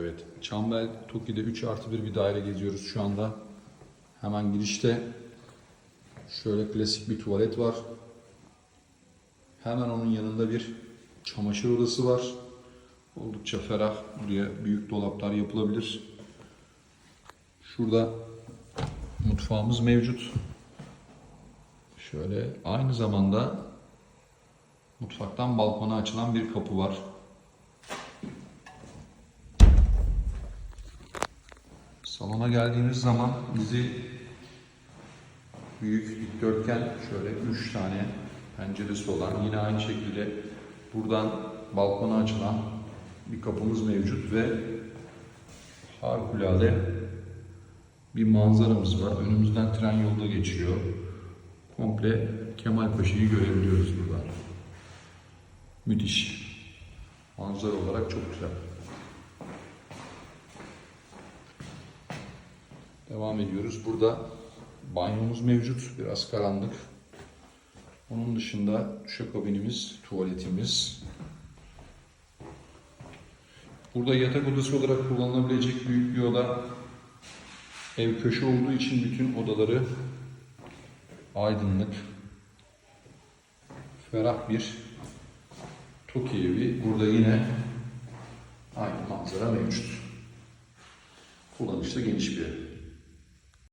Evet, Çambel Toki'de 3 artı 1 bir daire geziyoruz şu anda. Hemen girişte şöyle klasik bir tuvalet var. Hemen onun yanında bir çamaşır odası var. Oldukça ferah. Buraya büyük dolaplar yapılabilir. Şurada mutfağımız mevcut. Şöyle aynı zamanda mutfaktan balkona açılan bir kapı var. Salona geldiğimiz zaman bizi büyük dikdörtgen şöyle 3 tane penceresi olan yine aynı şekilde buradan balkona açılan bir kapımız mevcut ve harikulade bir manzaramız var. Önümüzden tren yolda geçiyor. Komple Kemalpaşa'yı görebiliyoruz buradan. Müthiş. Manzara olarak çok güzel. Devam ediyoruz. Burada banyomuz mevcut. Biraz karanlık. Onun dışında duşakabinimiz, tuvaletimiz. Burada yatak odası olarak kullanılabilecek büyük bir oda. Ev köşe olduğu için bütün odaları aydınlık. Ferah bir Toki evi. Burada yine aynı manzara mevcut. Kullanışlı geniş bir ev.